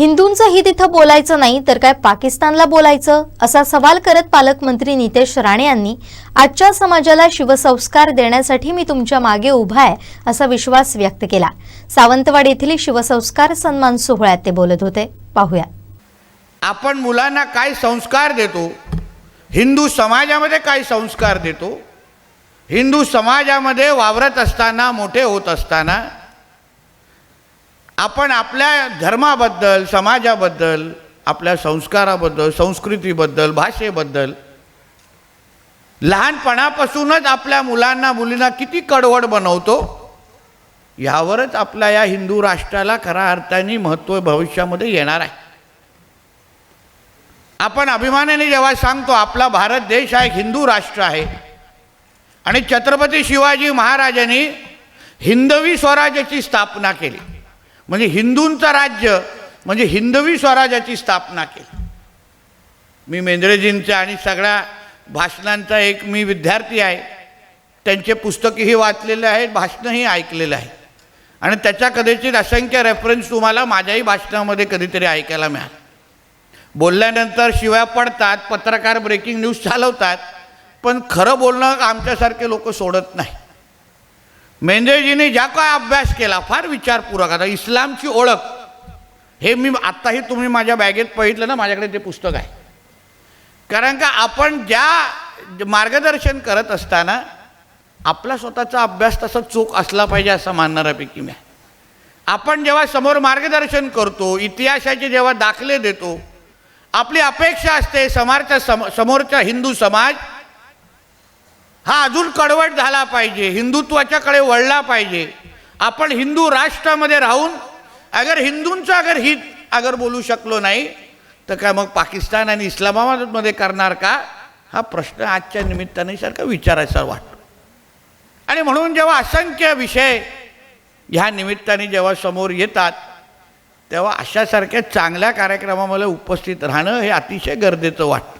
हिंदूंचं हित इथं बोलायचं नाही तर काय पाकिस्तानला बोलायचं? असा सवाल करत पालकमंत्री नितेश राणे यांनी आजच्या समाजाला शिवसंस्कार देण्यासाठी मी तुमच्या मागे उभा आहे असा विश्वास व्यक्त केला. सावंतवाड येथील शिवसंस्कार सन्मान सोहळ्यात ते बोलत होते. पाहूया. आपण मुलांना काय संस्कार देतो? हिंदू समाजामध्ये काय संस्कार देतो? हिंदू समाजामध्ये वावरत असताना मोठे होत असताना आपण आपल्या धर्माबद्दल समाजाबद्दल आपल्या संस्काराबद्दल संस्कृतीबद्दल भाषेबद्दल लहानपणापासूनच आपल्या मुलांना मुलींना किती कडवड बनवतो यावरच आपल्या या हिंदू राष्ट्राला खऱ्या अर्थाने महत्त्व भविष्यामध्ये येणार आहे. आपण अभिमानाने जेव्हा सांगतो आपला भारत देश हा एक हिंदू राष्ट्र आहे आणि छत्रपती शिवाजी महाराजांनी हिंदवी स्वराज्याची स्थापना केली. म्हणजे हिंदूंचं राज्य म्हणजे हिंदवी स्वराज्याची स्थापना केली. मी मेंद्रेजींचा आणि सगळ्या भाषणांचा एक मी विद्यार्थी आहे. त्यांचे पुस्तकही वाचलेले आहेत भाषणंही ऐकलेलं आहे आणि त्याच्या कदाचित असंख्य रेफरन्स तुम्हाला माझ्याही भाषणामध्ये कधीतरी ऐकायला मिळाल. बोलल्यानंतर शिव्या पडतात पत्रकार ब्रेकिंग न्यूज चालवतात पण खरं बोलणं आमच्यासारखे लोक सोडत नाही मेंद्रेजीने ज्या काय अभ्यास केला फार विचारपूर्वक. आता इस्लामची ओळख हे मी आत्ताही तुम्ही माझ्या बॅगेत बघितलं ना माझ्याकडे ते पुस्तक आहे. कारण का आपण ज्या मार्गदर्शन करत असताना आपला स्वतःचा अभ्यास तसा चोख असला पाहिजे असं मानणाऱ्यापैकी मी आपण जेव्हा समोर मार्गदर्शन करतो इतिहासाचे जेव्हा दाखले देतो आपली अपेक्षा असते समाजच्या सम समोरचा हिंदू समाज हा अजून कडवट झाला पाहिजे हिंदुत्वाच्याकडे वळला पाहिजे. आपण हिंदू राष्ट्रामध्ये राहून अगर हिंदूंचं अगर हित अगर बोलू शकलो नाही तर काय मग पाकिस्तान आणि इस्लामाबादमध्ये करणार का? हा प्रश्न आजच्या निमित्ताने सारखा विचारायचा वाटतो. आणि म्हणून जेव्हा असंख्य विषय ह्या निमित्ताने जेव्हा समोर येतात तेव्हा अशासारख्या चांगल्या कार्यक्रमामध्ये उपस्थित राहणं हे अतिशय गरजेचं वाटतं.